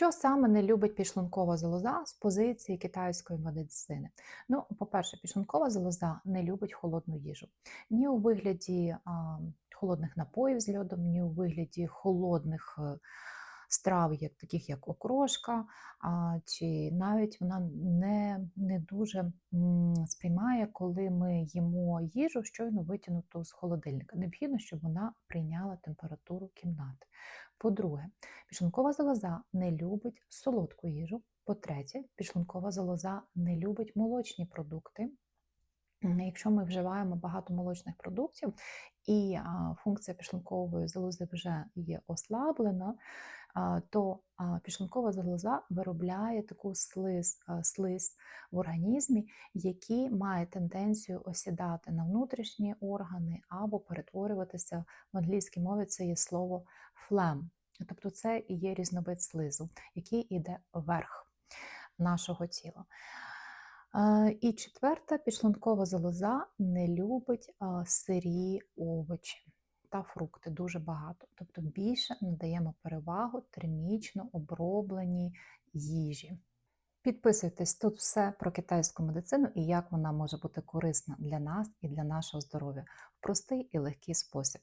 Що саме не любить підшлункова залоза з позиції китайської медицини? Ну, по-перше, підшлункова залоза не любить холодну їжу. Ні у вигляді а, холодних напоїв з льодом, ні у вигляді холодних е, страв, як, таких як окрошка, а, чи навіть вона не, не дуже м, сприймає, коли ми їмо їжу, щойно витягнуту з холодильника. Необхідно, щоб вона прийняла температуру кімнати. По-друге, Підшлункова залоза не любить солодку їжу. По-третє, підшлункова залоза не любить молочні продукти. Якщо ми вживаємо багато молочних продуктів і функція підшлункової залози вже є ослаблена, то підшлункова залоза виробляє таку слиз, слиз в організмі, який має тенденцію осідати на внутрішні органи або перетворюватися в англійській мові це є слово флем. Тобто це і є різновид слизу, який йде вверх нашого тіла. І четверта, підшлункова залоза не любить сирі овочі та фрукти дуже багато. Тобто більше надаємо перевагу термічно обробленій їжі. Підписуйтесь тут все про китайську медицину і як вона може бути корисна для нас і для нашого здоров'я в простий і легкий спосіб.